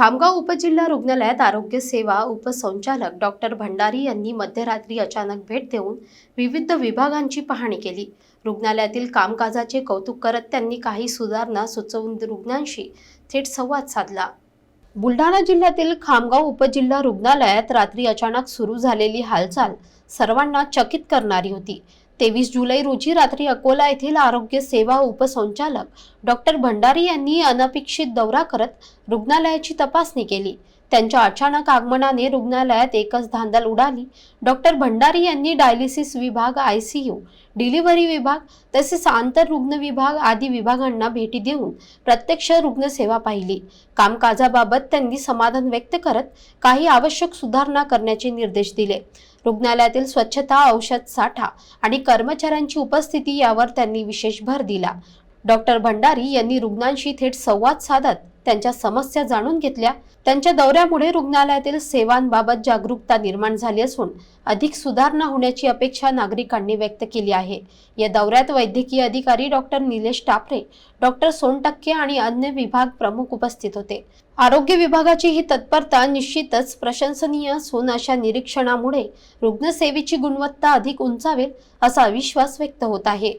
खामगाव उपजिल्हा रुग्णालयात आरोग्य सेवा उपसंचालक डॉक्टर भंडारी यांनी मध्यरात्री अचानक भेट देऊन विविध विभागांची पाहणी केली. रुग्णालयातील कामकाजाचे कौतुक करत त्यांनी काही सुधारणा सुचवून रुग्णांशी थेट संवाद साधला. बुलढाणा जिल्ह्यातील खामगाव उपजिल्हा रुग्णालयात रात्री अचानक सुरू झालेली हालचाल सर्वांना चकित करणारी होती. तेवीस जुलै रोजी रात्री अकोला येथील आरोग्य सेवा उपसंचालक डॉक्टर भंडारी यांनी अनपेक्षित दौरा करत रुग्णालयाची तपासणी केली. त्यांच्या अचानक आगमनाने रुग्णालयात एकच धांदल उडाली. डॉक्टर भंडारी यांनी डायलिसिस विभाग आयसीयू डिलिव्हरी विभाग तसेच आंतर रुग्ण विभाग आदी विभागांना भेटी देऊन प्रत्यक्ष रुग्णसेवा पाहिली. कामकाजाबाबत त्यांनी समाधान व्यक्त करत काही आवश्यक सुधारणा करण्याचे निर्देश दिले. रुग्णालयातील स्वच्छता औषध साठा आणि कर्मचाऱ्यांची उपस्थिती यावर त्यांनी विशेष भर दिला. डॉक्टर भंडारी यांनी रुग्णांशी थेट संवाद साधत त्यांच्या समस्या जाणून घेतल्या. त्यांच्या दौऱ्यामुळे रुग्णालयातील सेवांबाबत जागरूकता निर्माण झाली असून अधिक सुधारणा होण्याची अपेक्षा नागरिकांनी व्यक्त केली आहे. या दौऱ्यात वैद्यकीय अधिकारी डॉक्टर निलेश टापरे डॉक्टर सोनटक्के आणि अन्य विभाग प्रमुख उपस्थित होते. आरोग्य विभागाची ही तत्परता निश्चितच प्रशंसनीय असून अशा निरीक्षणामुळे रुग्णसेवेची गुणवत्ता अधिक उंचावेल असा विश्वास व्यक्त होत आहे.